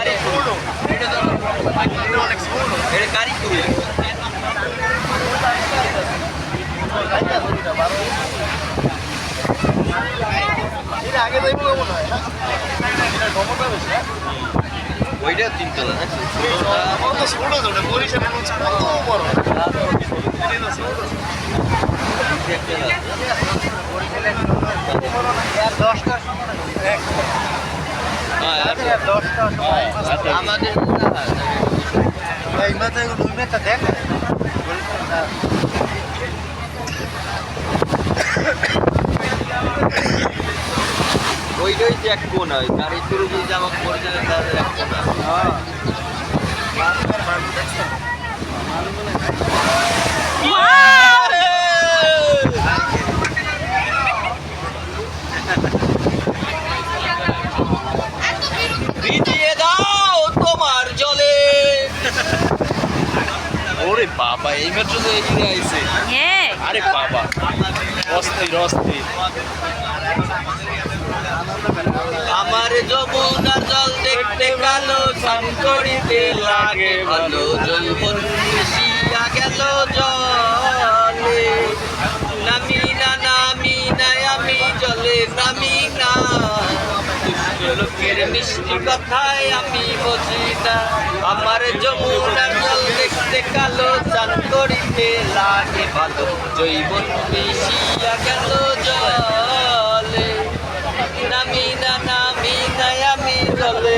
এটা ছোট এটা তো এটা অনেক ছোট এটা আগে যাইব মনে হয় না ক্ষমতা বেশি হ্যাঁ? ওইটা তিনতলা না আমার তো ছোট ছোট বরিশালের হচ্ছে কত বড় এটা তো ছোট ছোট। আমাদের এই মাথায় দেখ ওইটাই তো এক কোনা ওই গাড়ি শুরু করে জামা পড়ছে তাদের এক কোনা ভিজিয়ে দাও তোমার জলে। ওরে বাবা এই মেট্রো তো এগিয়ে আইছে। হ্যাঁ। আরে বাবা অস্থির অস্থির। আমার যমুনার জল দেখতে কালো স্নান করিতে লাগে ভালো যৌবন। মিশিয়া গেল জলে। নামি না নামি না, আমি জলে নামি না। লোকের মিষ্টি কথায় আমি বুঝি না। আমার যমুনার জল দেখতে কালো চান করিতে লাগে ভালো জৈবন মিশিয়া গেল